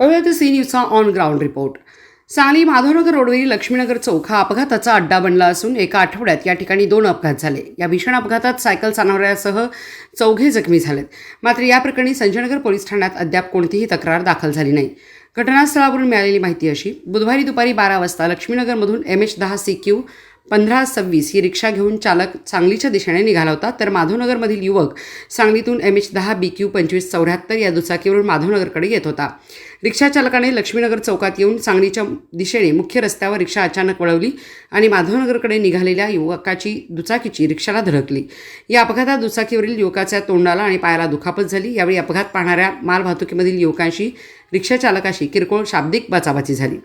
पाहूया C न्यूजचा on ground report Sangli Madhavnagar रोडवरील लक्ष्मीनगर चौक हा अपघाताचा अड्डा बनला असून एका आठवड्यात या ठिकाणी दोन अपघात झाले. या भीषण अपघातात सायकल चालवणाऱ्यासह चौघे जखमी झालेत. मात्र या प्रकरणी संजयनगर पोलीस ठाण्यात अद्याप कोणतीही तक्रार दाखल झाली नाही. घटनास्थळावरून मिळालेली माहिती अशी. बुधवारी दुपारी बारा वाजता लक्ष्मीनगरमधून एम एच दहा सी क्यू पंधरा सव्वीस ही रिक्षा घेऊन चालक सांगलीच्या दिशेने निघाला होता. तर माधवनगरमधील युवक सांगलीतून एम एच दहा बी क्यू पंचवीस चौऱ्याहत्तर या दुचाकीवरून माधवनगरकडे येत होता. रिक्षा चालकाने लक्ष्मीनगर चौकात येऊन सांगलीच्या दिशेने मुख्य रस्त्यावर रिक्षा अचानक वळवली आणि माधवनगरकडे निघालेल्या युवकाची दुचाकीची रिक्षाला धडकली. या अपघातात दुचाकीवरील युवकाच्या तोंडाला आणि पायाला दुखापत झाली. यावेळी अपघात पाहणाऱ्या मालवाहतुकीमधील युवकांशी रिक्षाचालकाशी किरकोळ शाब्दिक बाचाबाची झाली.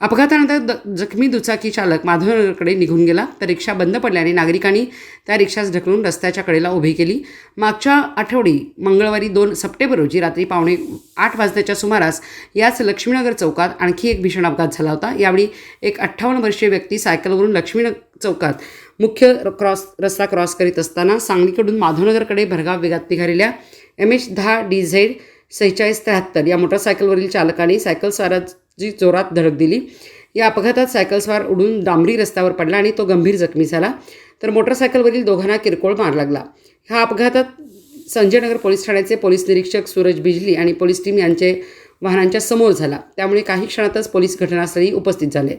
अपघातानंतर द जखमी दुचाकी चालक माधवनगरकडे निघून गेला. तर रिक्षा बंद पडल्याने नागरिकांनी त्या रिक्षास ढकलून रस्त्याच्या कडेला उभी केली. मागच्या आठवडी मंगळवारी दोन सप्टेंबर रोजी रात्री पावणे आठ वाजण्याच्या सुमारास याच लक्ष्मीनगर चौकात आणखी एक भीषण अपघात झाला होता. यावेळी एक अठ्ठावन्न वर्षीय व्यक्ती सायकलवरून लक्ष्मीनगर चौकात मुख्य र- क्रॉस रस्ता क्रॉस करीत असताना सांगलीकडून माधवनगरकडे भरगाव वेगात निघालेल्या एम एच दहा डी झेड सेहेचाळीस त्र्याहत्तर. या मोटरसायकलवरील चालकाने सायकल स्वाराची जोरात धडक दिली. या अपघातात सायकलस्वार उडून डांबरी रस्त्यावर पडला आणि तो गंभीर जखमी झाला. तर मोटरसायकलवरील दोघांना किरकोळ मार लागला. ह्या अपघातात संजयनगर पोलीस ठाण्याचे पोलीस निरीक्षक सूरज बिजली आणि पोलीस टीम यांचे वाहनांच्या समोर झाला. त्यामुळे काही क्षणातच पोलीस घटनास्थळी उपस्थित झाले.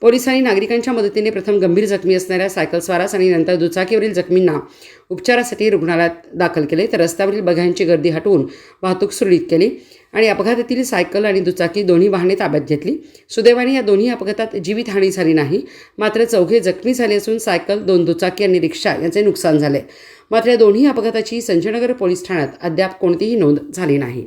पोलिसांनी नागरिकांच्या मदतीने प्रथम गंभीर जखमी असणाऱ्या सायकलस्वारास आणि नंतर दुचाकीवरील जखमींना उपचारासाठी रुग्णालयात दाखल केले. तर रस्त्यावरील बघ्यांची गर्दी हटवून वाहतूक सुरळीत केली आणि अपघातातील सायकल आणि दुचाकी दोन्ही वाहने ताब्यात घेतली. सुदैवाने या दोन्ही अपघातात जीवितहानी झाली नाही. मात्र चौघे जखमी झाले असून सायकल दोन दुचाकी आणि रिक्षा यांचे नुकसान झाले. मात्र या दोन्ही अपघाताची संजयनगर पोलीस ठाण्यात अद्याप कोणतीही नोंद झाली नाही.